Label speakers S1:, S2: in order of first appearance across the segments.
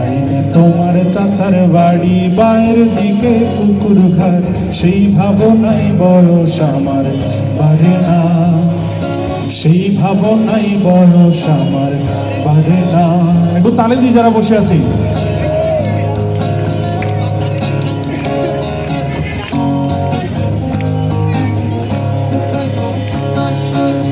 S1: ডাইনে তোমার চাচার বাড়ি বাইর দিকে পুকুর ঘাট। সেই ভাবনাই বয়স আমার বাড়ে না। সেই ভাবনাই বয়স আমার বাড়ে না। একটু তালে দিয়ে যারা বসে আছি।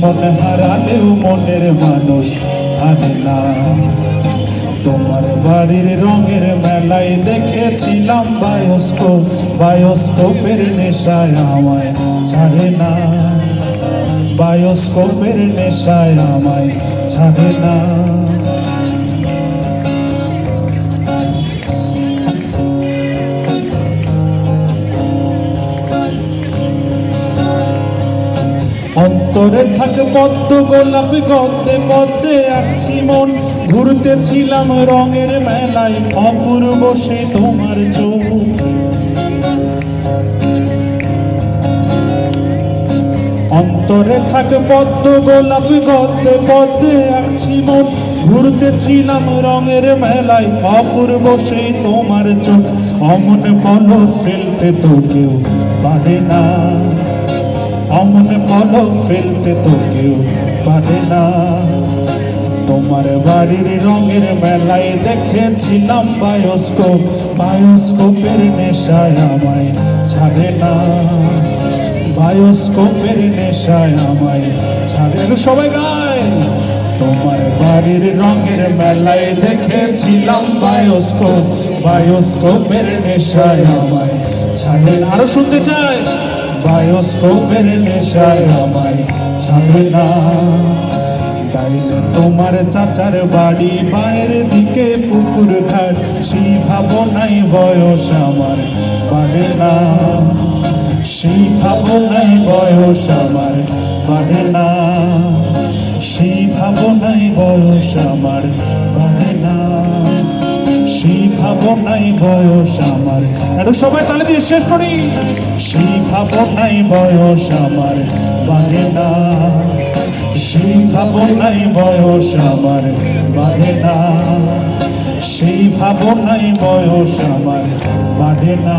S1: মন হারালেও মনের মানুষ হারে না। তোমার বাড়ির রঙের মেলায় দেখেছিলাম বায়োস্কোপ, বায়োস্কোপের নেশায় আমায় ছাড়ে না। বায়োস্কোপের নেশায় আমায় ছাড়ে না। অন্তরে থাকে পদ্ম, গোলাপ গদ্দে পদ্মে আছি মন। ঘুরতেছিলাম রঙের মেলায়, অপূর্ব সে তোমার চোখ। অন্তরে থাকে পদ্ম, গোলাপ গদ্দে পদ্মে আছি মন। ঘুরতেছিলাম রঙের মেলায়, অপূর্ব সেই তোমার চোখ। অমন বলো ফেলতে তো কেউ পারে না। অমন পলক ফেলতে তো কেউ পারে না। তোমার বাড়ির রঙের মেলায় দেখেছিলাম বায়োস্কোপ। বায়োস্কোপের নেশায় আমায় ছাড়ে না। বায়োস্কোপের নেশায় আমায় ছাড়ে। সবাই গায়! তোমার বাড়ির রঙের মেলায় দেখেছিলাম বায়োস্কোপ। বায়োস্কোপের নেশায় আমায় ছাড়ে। আরও শুনতে চাই! বায়োস্কোপের নেশায় আমায় ছাড়ে না। তাইলে তোমার চাচার বাড়ি বাইরের দিকে পুকুর ঘাট, সেই ভাবনাই বয়স আমার বাড়ে না। সেই ভাবনাই বয়স আমার বাড়ে না। ভাবনাই বয়স আমার। একটু সবাই তালে দিয়ে শেষ করি। সেই ভাবনাই বয়স আমার বাড়ে না। সেই নাই বয়স আমার বাড়ে না। সেই ভাবনাই বয়স আমার বাড়ে না।